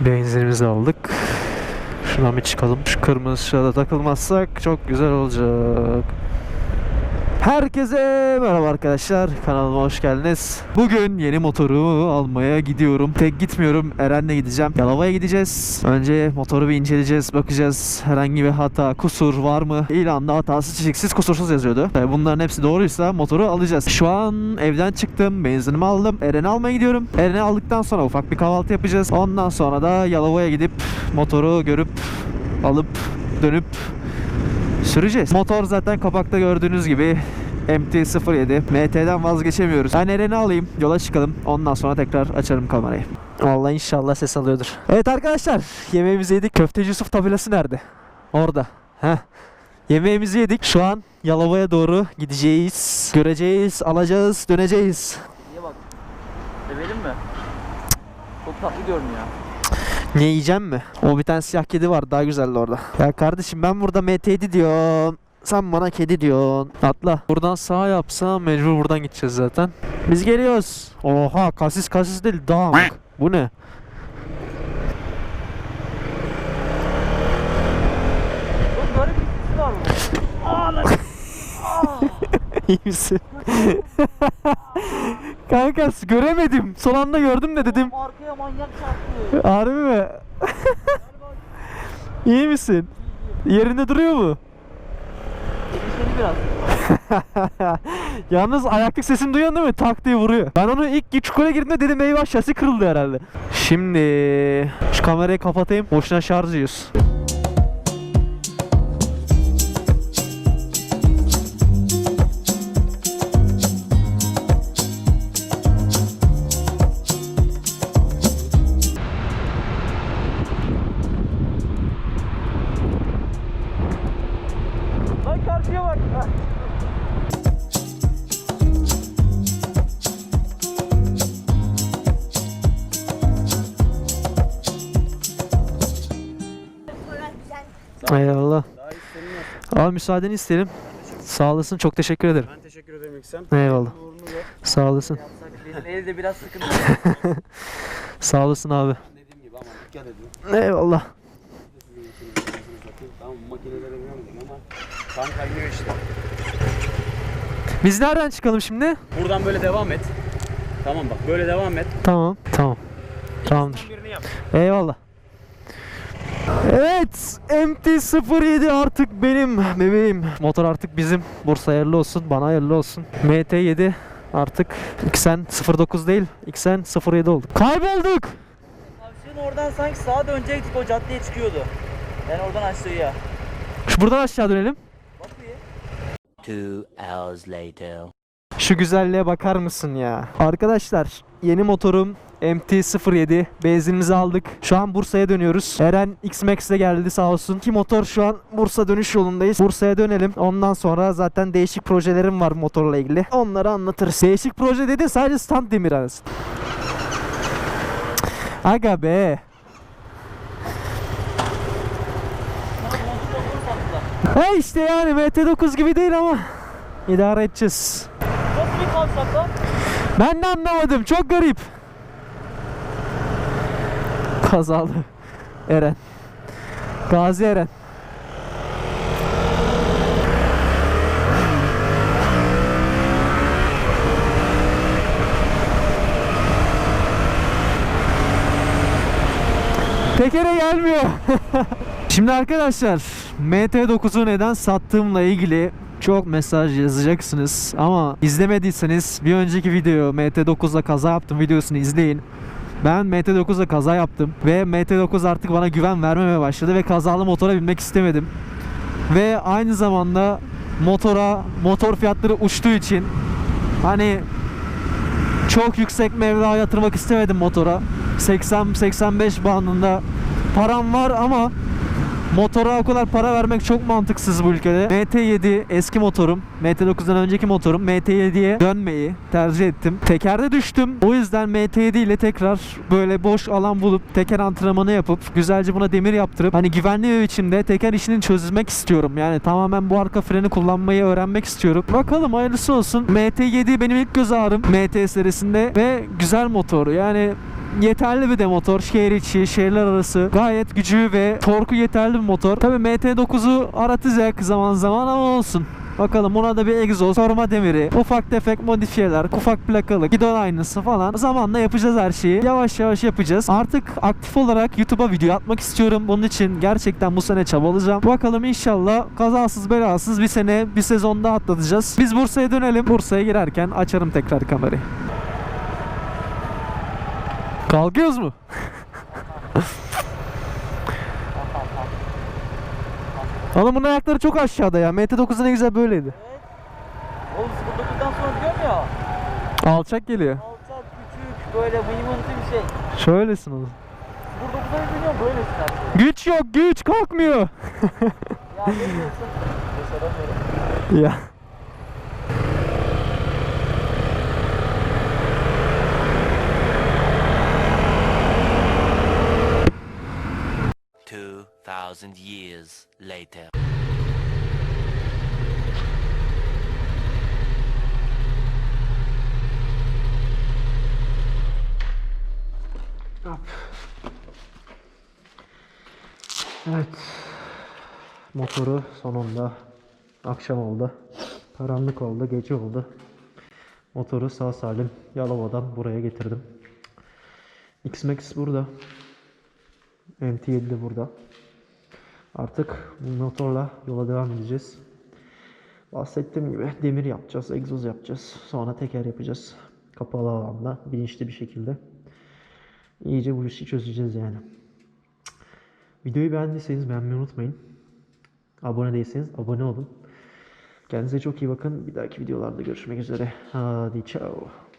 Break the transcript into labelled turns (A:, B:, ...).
A: Benzinimizi aldık. Şuradan bir çıkalım. Şu kırmızı ışığa takılmazsak çok güzel olacak. Herkese merhaba arkadaşlar. Kanalıma hoş geldiniz. Bugün yeni motoru almaya gidiyorum. Tek gitmiyorum. Eren'le gideceğim. Yalova'ya gideceğiz. Önce motoru bir inceleyeceğiz. Bakacağız herhangi bir hata, kusur var mı? İlanda hatası çiziksiz, kusursuz yazıyordu. Bunların hepsi doğruysa motoru alacağız. Şu an evden çıktım. Benzinimi aldım. Eren'i almaya gidiyorum. Eren'i aldıktan sonra ufak bir kahvaltı yapacağız. Ondan sonra da Yalova'ya gidip motoru görüp alıp dönüp süreceğiz. Motor zaten kapakta gördüğünüz gibi MT-07 MT'den vazgeçemiyoruz. Ben Eren'i alayım yola çıkalım ondan sonra tekrar açarım kamerayı. Vallahi inşallah ses alıyordur. Evet arkadaşlar yemeğimizi yedik. Köfteci Yusuf tabelası nerede? Orada. Heh. Yemeğimizi yedik. Şu an Yalova'ya doğru gideceğiz. Göreceğiz, alacağız, döneceğiz.
B: Niye bak? Sevelim mi? Çok tatlı görünüyor.
A: Ne yiyeceğim mi? O bir tane siyah kedi var daha güzeldi orada. Ya kardeşim ben burada MT7 diyorum. Sen bana kedi diyorsun. Atla. Buradan sağ yapsam mecbur buradan gideceğiz zaten. Biz geliyoruz. Oha kasis kasis değil dağ. Bu ne? İyi misin? Kanka göremedim. Son anda gördüm de dedim.
B: Arkaya manyak çarptı.
A: Harbi mi? İyi misin? Yerinde duruyor mu?
B: Endişeli biraz.
A: Yalnız ayaklık sesini duyuyorsun değil mi? Tak diye vuruyor. Ben onu ilk çukura girdiğimde dedim eyvah şasi kırıldı herhalde. Şimdi şu kamerayı kapatayım. Boşuna şarj yiyoruz. Eyvallah. Al müsaadeni isterim. Sağ olasın. Çok teşekkür ederim.
C: Ben teşekkür ederim İksem.
A: Eyvallah. Sağ olasın.
B: Elde biraz sıkıntı.
A: Sağ olasın abi.
C: Dediğim gibi ama dikkat edin.
A: Eyvallah.
C: Sizin için anasını satayım. Tamam makinelere binemedim ama kan kaynıyor işte.
A: Biz nereden çıkalım şimdi?
C: Buradan böyle devam et. Tamam bak böyle devam et.
A: Tamam. Tamam. Tamamdır. Eyvallah. Evet, MT-07 artık benim bebeğim. Motor artık bizim. Bursa hayırlı olsun, bana hayırlı olsun. MT-7 artık XN 09 değil, XN 07 olduk. Kaybolduk.
B: Tavşan oradan sanki sağa dönecektik o caddeye çıkıyordu. Ben oradan aşağıya.
A: Şu buradan aşağı dönelim.
D: Two hours later.
A: Şu güzelliğe bakar mısın ya? Arkadaşlar yeni motorum MT-07 benzinimizi aldık. Şu an Bursa'ya dönüyoruz. Eren X-Max de geldi sağ olsun. Ki motor şu an Bursa dönüş yolundayız. Bursa'ya dönelim. Ondan sonra zaten değişik projelerim var motorla ilgili. Onları anlatırız. Değişik proje dedi sadece stand demir arası. Aga be. He işte yani MT-9 gibi değil ama idare edeceğiz.
B: Lan?
A: Ben de anlamadım. Çok garip. Kazalı. Eren. Gazi Eren. Tekere gelmiyor. Şimdi arkadaşlar MT9'u neden sattığımla ilgili çok mesaj yazacaksınız ama izlemediyseniz bir önceki video MT9'la kaza yaptım videosunu izleyin. Ben MT9'la kaza yaptım ve MT9 artık bana güven vermemeye başladı ve kazalı motora binmek istemedim. Ve aynı zamanda motora motor fiyatları uçtuğu için hani çok yüksek meblağ yatırmak istemedim motora. 80-85 bandında param var ama motora o kadar para vermek çok mantıksız bu ülkede. MT7 eski motorum. MT9'dan önceki motorum. MT7'ye dönmeyi tercih ettim. Tekerde düştüm. O yüzden MT7 ile tekrar böyle boş alan bulup teker antrenmanı yapıp güzelce buna demir yaptırıp hani güvenli bir biçimde teker işini çözmek istiyorum. Yani tamamen bu arka freni kullanmayı öğrenmek istiyorum. Bakalım hayırlısı olsun. MT7 benim ilk göz ağrım MT serisinde ve güzel motor. Yani yeterli bir de motor. Şehir içi, şehirler arası gayet gücü ve torku yeterli bir motor. Tabi MT9'u aratacak zaman zaman ama olsun. Bakalım buna da bir egzoz, koruma demiri, ufak tefek modifiyeler, ufak plakalı, gidon aynısı falan. Zamanla yapacağız her şeyi. Yavaş yavaş yapacağız. Artık aktif olarak YouTube'a video atmak istiyorum. Bunun için gerçekten bu sene çabalayacağım. Bakalım inşallah kazasız belasız bir sene bir sezonda atlatacağız. Biz Bursa'ya dönelim. Bursa'ya girerken açarım tekrar kamerayı. Kalkıyoruz mu? Oğlum bunun ayakları çok aşağıda ya. MT9'da ne güzel böyleydi.
B: Oğlum 09'dan sonra diyorum ya.
A: Alçak geliyor.
B: Alçak, küçük, böyle minimalite bir şey.
A: Şöylesin oğlum.
B: 09'a biniyorum böylesin abi.
A: Güç yok güç kalkmıyor.
B: Ya ne diyorsun? Başaramıyorum.
A: ya.
D: Two thousand years later.
A: Evet. Motoru sonunda akşam oldu. Karanlık oldu, gece oldu. Motoru sağ salim Yalova'dan buraya getirdim. X-Max burada. MT7 de burada. Artık motorla yola devam edeceğiz. Bahsettiğim gibi demir yapacağız, egzoz yapacağız. Sonra teker yapacağız. Kapalı alanda bilinçli bir şekilde. İyice bu işi çözeceğiz yani. Videoyu beğendiyseniz beğenmeyi unutmayın. Abone değilseniz abone olun. Kendinize çok iyi bakın. Bir dahaki videolarda görüşmek üzere. Hadi ciao.